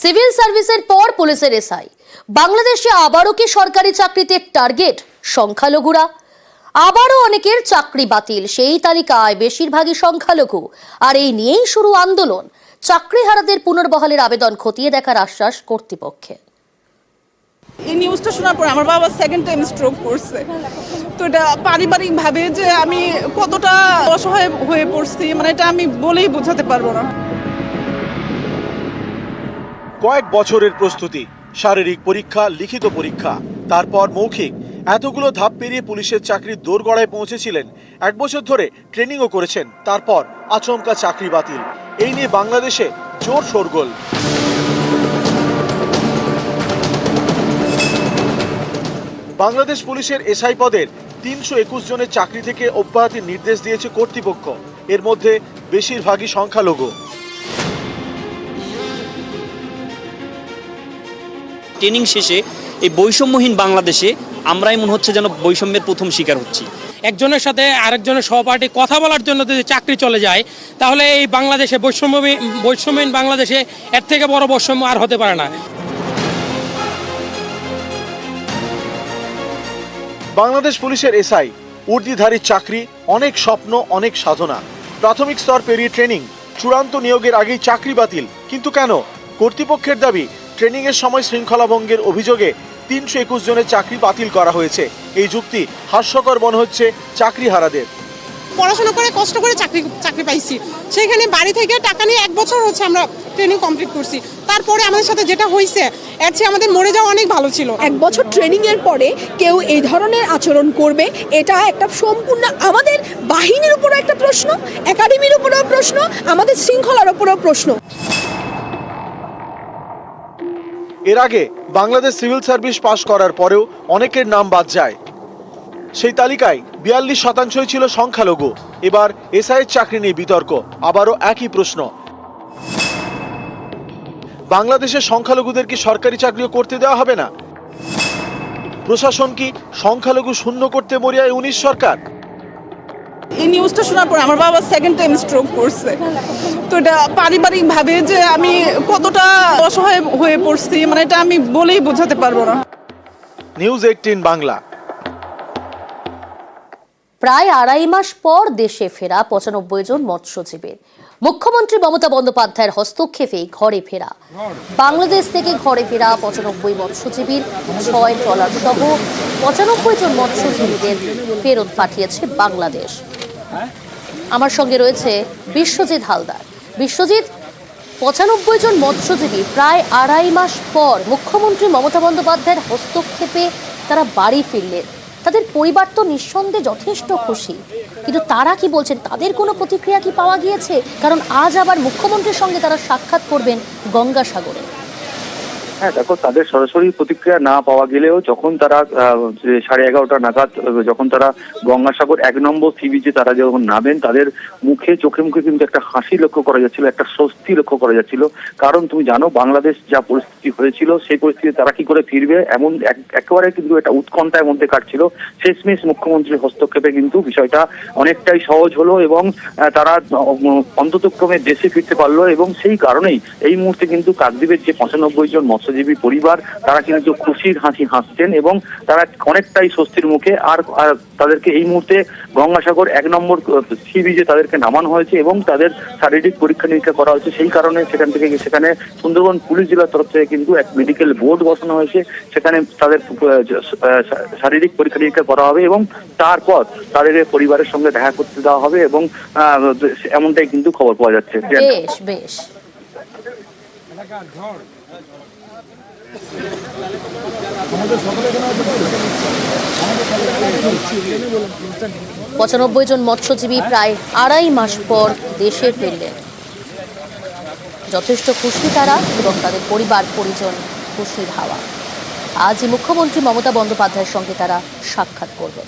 Civil সার্ভিসের পর পুলিশের এসআই। বাংলাদেশে আবারও কি সরকারি চাকরিতে টার্গেট? সংখ্যালঘুরা? আবারও অনেকের চাকরি বাতিল, সেই তালিকায় বেশিরভাগই সংখ্যালঘু। আর এই নিয়েই শুরু আন্দোলন। চাকরিহারাদের পুনর্বহালের আবেদন খতিয়ে দেখার আশ্বাস কর্তৃপক্ষের। এই নিউজটা শোনার পর আমার বাবা সেকেন্ড টাইম স্ট্রোক করছে। তো এটা পারিবারিক ভাবে যে আমি কতটা অসহায় হয়ে পড়ছি মানে এটা আমি বলেই বোঝাতে পারব না। কয়েক বছরের প্রস্তুতি। শারীরিক পরীক্ষা, লিখিত পরীক্ষা। তারপর মৌখিক। এতগুলো ধাপ পেরিয়ে পুলিশের চাকরির দোরগড়ায় পৌঁছেছিলেন। এক বছর ধরে ট্রেনিংও করেছেন। তারপর আচমকা চাকরি বাতিল। এই নিয়ে বাংলাদেশে জোর শোরগোল। বাংলাদেশ পুলিশের এসআই পদের তিনশো একুশ জনের চাকরি থেকে অব্যাহতির নির্দেশ দিয়েছে কর্তৃপক্ষ। এর মধ্যে বেশিরভাগই সংখ্যালঘু। ট্রেনিং শেষে এই বৈষম্যহীন বাংলাদেশে আমরাই মনে হচ্ছে যেন বৈষম্যের প্রথম শিকার হচ্ছি। একজনের সাথে আরেকজনের সহপাঠী কথা বলার জন্য যদি চাকরি চলে যায় তাহলে এই বাংলাদেশে বৈষম্য বৈষম্যহীন বাংলাদেশে এর থেকে বড় বৈষম্য আর হতে পারে না। বাংলাদেশ পুলিশের এসআই উর্দিধারীর চাকরি অনেক স্বপ্ন অনেক সাধনা। প্রাথমিক স্তর পেরিয়ে ট্রেনিং চূড়ান্ত নিয়োগের আগেই চাকরি বাতিল কিন্তু কেন? কর্তৃপক্ষের দাবি ট্রেনিং এর সময় শৃঙ্খলা ভঙ্গের অভিযোগে তিনশো একুশ জনের চাকরি বাতিল করা হয়েছে। এই যুক্তি হাস্যকর মনে হচ্ছে চাকরিহারাদের। পড়াশোনা করে কষ্ট করে চাকরি চাকরি পাইছি। সেখানে বাড়ি থেকে টাকা নিয়ে এক বছর হচ্ছে আমরা ট্রেনিং কমপ্লিট করছি। তারপরে আমাদের সাথে যেটা হয়েছে এর চেয়ে আমাদের মরে যাওয়া অনেক ভালো ছিল। এক বছর ট্রেনিং এর পরে কেউ এই ধরনের আচরণ করবে এটা একটা সম্পূর্ণ আমাদের বাহিনীর উপরও একটা প্রশ্ন একাডেমির উপরেও প্রশ্ন আমাদের শৃঙ্খলার উপরেও প্রশ্ন। এর আগে বাংলাদেশ সিভিল সার্ভিস পাশ করার পরেও অনেকের নাম বাদ যায়। সেই তালিকায় বিয়াল্লিশ শতাংশই ছিল সংখ্যালঘু। এবার এসআইয়ের চাকরি নিয়ে বিতর্ক, আবারও একই প্রশ্ন। বাংলাদেশের সংখ্যালঘুদের কি সরকারি চাকরিও করতে দেওয়া হবে না? প্রশাসন কি সংখ্যালঘু শূন্য করতে মরিয়ায় উনিশ সরকার? এই নিউজটা শোনার পর আমার বাবা সেকেন্ড টাইম স্ট্রোক করছে। তো এটা পারিবারিকভাবে যে আমি কতটা অসহায় হয়ে পড়ছি মানে এটা আমি বলেই বোঝাতে পারব না। News eighteen Bangla. প্রায় আড়াই মাস পর দেশে ফেরা পঁচানব্বই জন মৎস্যজীবীর মুখ্যমন্ত্রী মমতা বন্দ্যোপাধ্যায়ের হস্তক্ষেপে ঘরে ফেরা। বাংলাদেশ থেকে ঘরে ফেরা পঁচানব্বই মৎস্যজীবীর ছয় ট্রলার সহ পঁচানব্বই জন মৎস্যজীবীদের ফেরত পাঠিয়েছে বাংলাদেশ। আমার সঙ্গে রয়েছে বিশ্বজিৎ হালদার। বিশ্বজিৎ, পঁচানব্বই জন মৎস্যজীবী প্রায় আড়াই মাস পর মুখ্যমন্ত্রী মমতা বন্দ্যোপাধ্যায়ের হস্তক্ষেপে তারা বাড়ি ফিরলেন। তাদের পরিবার তো নিঃসন্দেহে যথেষ্ট খুশি। কিন্তু তারা কি বলছেন, তাদের কোনো প্রতিক্রিয়া কি পাওয়া গিয়েছে? কারণ আজ আবার মুখ্যমন্ত্রীর সঙ্গে তারা সাক্ষাৎ করবেন গঙ্গাসাগরে। হ্যাঁ দেখো, তাদের সরাসরি প্রতিক্রিয়া না পাওয়া গেলেও যখন তারা সাড়ে এগারোটা নাগাদ যখন তারা গঙ্গাসাগর এক নম্বর সি বিচে তারা যখন নামেন, তাদের মুখে, চোখে মুখে কিন্তু একটা হাসি লক্ষ্য করা যাচ্ছিল, একটা স্বস্তি লক্ষ্য করা যাচ্ছিল। কারণ তুমি জানো, বাংলাদেশ যা পরিস্থিতি হয়েছিল, সেই পরিস্থিতি তারা কি করে ফিরবে? এমন এক- একেবারে কিন্তু একটা উৎকণ্ঠার মধ্যে কাটছিল। শেষমেশ মুখ্যমন্ত্রীর হস্তক্ষেপে কিন্তু বিষয়টা অনেকটাই সহজ হলো এবং তারা অন্ততক্রমে দেশে ফিরতে পারল এবং সেই কারণেই এই মুহূর্তে কিন্তু কাকদ্বীপের যে পঁচানব্বই জন মৎস্যজীবী পরিবার, তারা কিন্তু খুশির হাসি হাসছেন এবং তারা অনেকটাই স্বস্তির মুখে আর তাদেরকে এই মুহূর্তে গঙ্গাসাগর এক নম্বর সি বিচে তাদেরকে নামানো হয়েছে এবং তাদের শারীরিক পরীক্ষা নিরীক্ষা করা হয়েছে। সেই কারণে সেখান থেকে, সেখানে সুন্দরবন পুলিশ জেলার তরফ থেকে কিন্তু এক মেডিকেল বোর্ড বসানো হয়েছে। সেখানে তাদের শারীরিক পরীক্ষা নিরীক্ষা করা হবে এবং তারপর তাদের পরিবারের সঙ্গে দেখা করতে দেওয়া হবে এবং এমনটাই কিন্তু খবর পাওয়া যাচ্ছে। বেশ বেশ। পঁচানব্বই জন মৎস্যজীবী প্রায় আড়াই মাস পর দেশে ফিরলেন যথেষ্ট খুশি তারা এবং তাদের পরিবার, পরিজন খুশির হাওয়া। আজই মুখ্যমন্ত্রী মমতা বন্দ্যোপাধ্যায়ের সঙ্গে তারা সাক্ষাৎ করবেন।